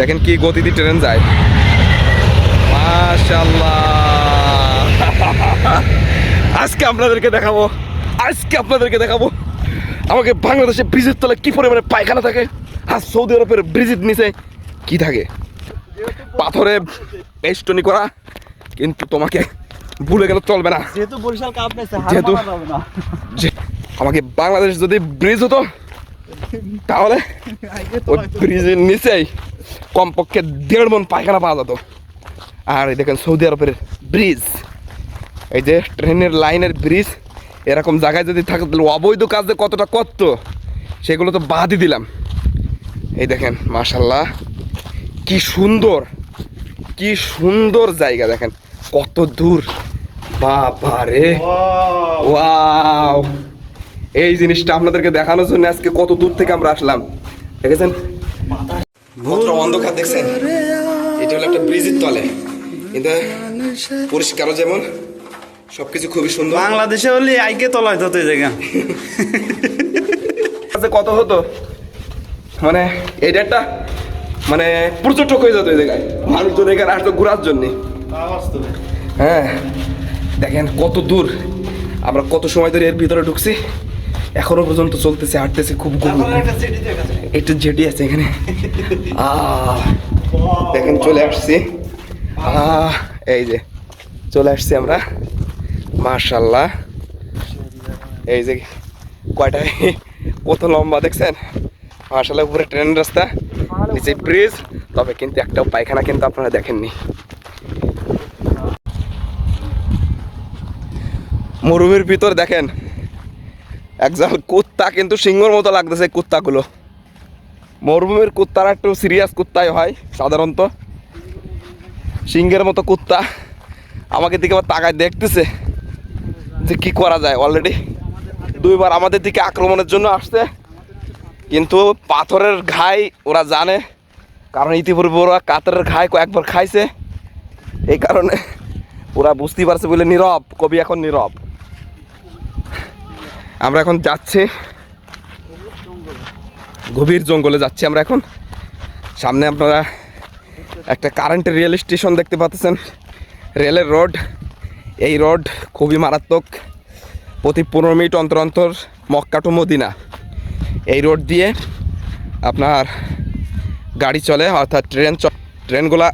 দেখেন কি গতিতে ট্রেন যায়। মাশাল্লাহ আজকে আপনাদেরকে দেখাবো আজকে আপনাদেরকে দেখাবো আমাকে বাংলাদেশে ব্রিজের তলে কি পরিমাণে পায়খানা থাকে আর সৌদি আরবের ব্রিজের নিচে কি থাকে। পাথরে পেস্টনি করা কিন্তু তোমাকে ভুলে গেলে চলবে না। যেহেতু বরিশাল কাপ যেহেতু- আমাকে বাংলাদেশ যদি ব্রিজ হতো তাহলে ওই ব্রিজের নিচেই কমপক্ষে দেড় মন পায়খানা পাওয়া যেত। আর এই দেখেন সৌদি আরবের ব্রিজ। এই যে ট্রেনের লাইনের ব্রিজ এরকম জায়গায় যদি থাকে তাহলে অবৈধ কাজে কতটা করতো সেগুলো তো বাদই দিলাম। এই দেখেন মাশাল্লাহ কি সুন্দর কি সুন্দর জায়গা দেখেন কত দূর। বাবা রে। ওয়াও এই জিনিসটা আপনাদেরকে দেখানোর জন্য আজকে কত দূর থেকে আমরা আসলাম। দেখেছেন? কত অন্ধকার দেখছেন? এটা হলো একটা ব্রিজের তলে। কিন্তু পরিষ্কারও যেমন সবকিছু খুবই সুন্দর। বাংলাদেশে হলে আইকে তলায় তো এই জায়গা। আচ্ছা, কত হতো? মানে এটা একটা মানে পর্যটক হয়ে যেত এই জায়গায়। মানুষজন এখানে আসতো ঘোরার জন্যে। হ্যাঁ দেখেন কত দূর। আমরা কত সময় ধরে এর ভিতরে ঢুকছি। এখনও পর্যন্ত চলতেছে হাঁটতেছে খুব গরু একটু জেটি আছে এখানে। দেখেন, চলে আসছি। এই যে, চলে আসছি আমরা। মার্শাল্লাহ এই যে কয়টা কত লম্বা, দেখছেন? মার্শাল্লাহ উপরে ট্রেন রাস্তা, নিচে ব্রিজ তবে কিন্তু একটাও পায়খানা কিন্তু আপনারা দেখেননি। মরুভূমির ভিতর দেখেন, একজন কুত্তা কিন্তু সিংহর মতো লাগতেছে কুত্তাগুলো। মরুভূমির কুত্তারা একটু সিরিয়াস কুত্তাই হয়, সাধারণত। সিংহের মতো কুত্তা আমাকে দিকে আবার তাকায়, দেখতেছে যে কি করা যায় অলরেডি দুইবার আমাদের দিকে আক্রমণের জন্য আসছে। কিন্তু পাথরের ঘাই ওরা জানে, কারণ ইতিপূর্বে ওরা কাতরের ঘাই কয়েকবার খাইছে। এই কারণে ওরা বুঝতেই পারছে বলে নীরব, কবি এখন নীরব। আমরা এখন যাচ্ছি। গভীর জঙ্গলে যাচ্ছি আমরা এখন। সামনে আপনারা একটা কারেন্টের রেল স্টেশন দেখতে পাচ্ছেন। রেলের রোড, এই রোড খুবই মারাত্মক। প্রতি পনেরো মিনিট অন্তর অন্তর মক্কা টু মদিনা। এই রোড দিয়ে আপনার গাড়ি চলে, অর্থাৎ ট্রেন ট্রেনগুলা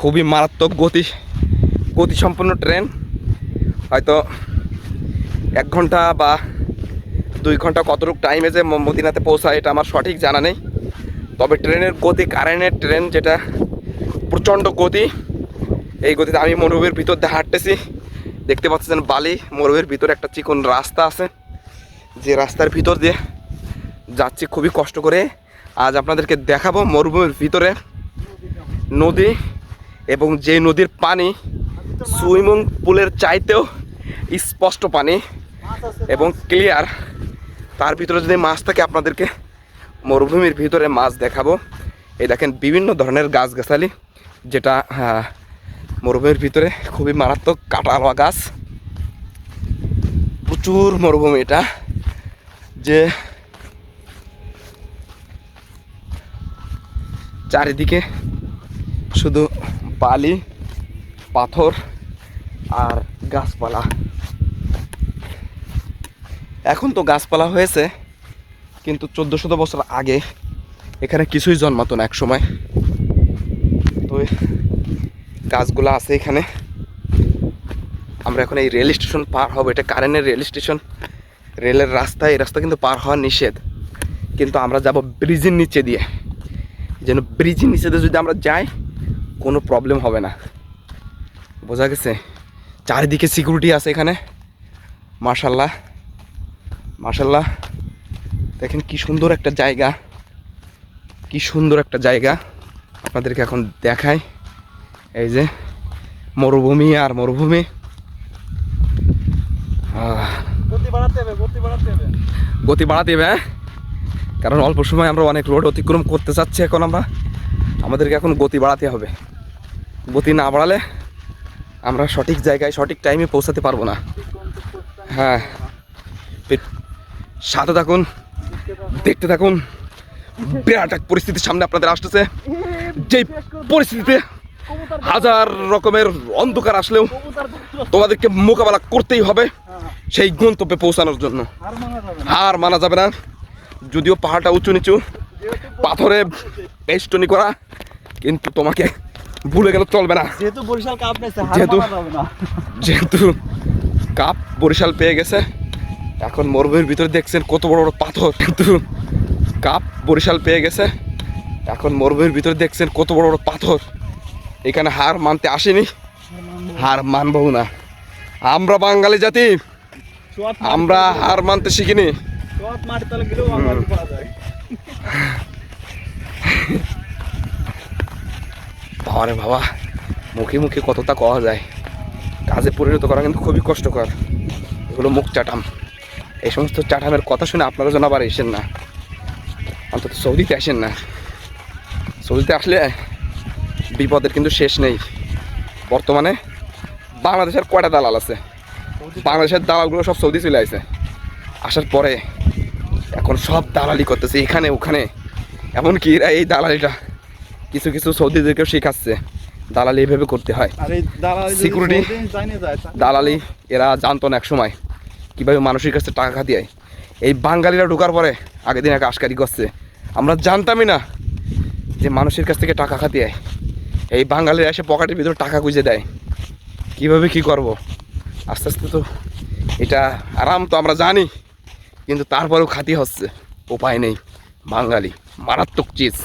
খুবই মারাত্মক গতি, গতিসম্পন্ন ট্রেন। হয়তো এক ঘণ্টা বা দুই ঘণ্টা কতটুকু টাইমে যে মদিনাতে পৌঁছায়, এটা আমার সঠিক জানা নেই। তবে ট্রেনের গতি কারেন্টের ট্রেন যেটা, প্রচণ্ড গতি, এই গতিতে আমি মরুভূমির ভিতর দিয়ে হাঁটতেছি। দেখতে পাচ্ছেন বালি, মরুভূমির ভিতরে একটা চিকন রাস্তা আছে। যে রাস্তার ভিতর দিয়ে যাচ্ছি খুবই কষ্ট করে। আজ আপনাদেরকে দেখাবো মরুভূমির ভিতরে নদী এবং যে নদীর পানি সুইমিং পুলের চাইতেও স্পষ্ট পানি এবং ক্লিয়ার তার ভিতরে যদি মাছ থাকে আপনাদেরকে মরুভূমির ভিতরে মাছ দেখাবো। এই দেখেন বিভিন্ন ধরনের গাছগাছালি যেটা হ্যাঁ, মরুভূমির ভিতরে খুবই মারাত্মক কাটালোয়া গাছ। প্রচুর মরুভূমি এটা। যে চারিদিকে শুধু বালি পাথর আর গাছপালা। এখন তো গাছপালা হয়েছে, কিন্তু চোদ্দ শত বছর আগে এখানে কিছুই জন্মাতো না এক সময় তো গাছগুলো আছে এখানে। আমরা এখন এই রেল স্টেশন পার হব, এটা কারেন্টের রেল স্টেশন। রেলের রাস্তা, এই রাস্তা কিন্তু পার হওয়া নিষেধ। কিন্তু আমরা যাব ব্রিজের নিচে দিয়ে। যেন ব্রিজের নিচে দিয়ে যদি আমরা যাই, কোনো প্রবলেম হবে না। বোঝা গেছে? চারিদিকে সিকিউরিটি আছে এখানে। মার্শাল্লাহ মার্শাল্লাহ দেখেন কি সুন্দর একটা জায়গা। কি সুন্দর একটা জায়গা। আপনাদেরকে এখন দেখাই। এই যে মরুভূমি আর মরুভূমি। গতি বাড়াতে হবে হ্যাঁ? কারণ অল্প সময় আমরা অনেক রোড অতিক্রম করতে চাচ্ছি এখন আমরা। আমাদেরকে এখন গতি বাড়াতে হবে। গতি না বাড়ালে আমরা সঠিক জায়গায় সঠিক টাইমে পৌঁছাতে পারব না। হ্যাঁ। সাথে থাকুন দেখতে থাকুন। বিরাট এক পরিস্থিতির সামনে আপনাদের আসতেছে। যে পরিস্থিতিতে হাজার রকমের অন্ধকার আসলেও তোমাদেরকে মোকাবেলা করতেই হবে সেই গন্তব্যে পৌঁছানোর জন্য। আর মানা যাবে না। হার মানা যাবে না যদিও পাহাড়টা উঁচু নিচু পাথরে বেষ্টনী করা কিন্তু তোমাকে ভুলে গেলে চলবে না। যেহেতু যেহেতু কাপ বরিশাল পেয়ে গেছে এখন মরুভূমির ভিতরে দেখছেন কত বড় বড় পাথর। কাপ বরিশাল পেয়ে গেছে। এখন মরুভূমির ভিতরে দেখছেন কত বড় বড় পাথর। এখানে হার মানতে আসেনি। হার মানবও না। আমরা বাঙালি জাতি। আমরা হার মানতে শিখিনি। যায় বাবারে বাবা, মুখে মুখে কতটা কওয়া যায়। কাজে পরিণত করা কিন্তু খুবই কষ্টকর। এগুলো মুখ চাটাম। এই সমস্ত চাটামের কথা শুনে আপনারা যেন আবার এসেন না। অন্তত সৌদিতে আসেন না। সৌদিতে আসলে বিপদের কিন্তু শেষ নেই। বর্তমানে বাংলাদেশের কয়টা দালাল আছে? বাংলাদেশের দালালগুলো সব সৌদি চলে আসে আসার পরে এখন সব দালালি করতেছে এখানে ওখানে। এমনকি এরা এই দালালিটা কিছু কিছু সৌদিদেরকেও শেখাচ্ছে দালালি এভাবে করতে হয়। তাহলে- দালালি এরা জানতো না এক সময় কীভাবে মানুষের কাছে টাকা খাতিয়ে এই বাঙালিরা ঢোকার পরে আগের দিন এক আশকারি করছে। আমরা জানতামই না যে মানুষের কাছ থেকে টাকা খাতিয়ে এই বাঙালিরা এসে পকেটের ভিতরে টাকা গুঁজে দেয়। কীভাবে কি করব? আস্তে আস্তে তো এটা আরাম তো আমরা জানি, কিন্তু তারপরেও খাতি হচ্ছে। উপায় নেই। বাঙালি, মারাত্মক চিজ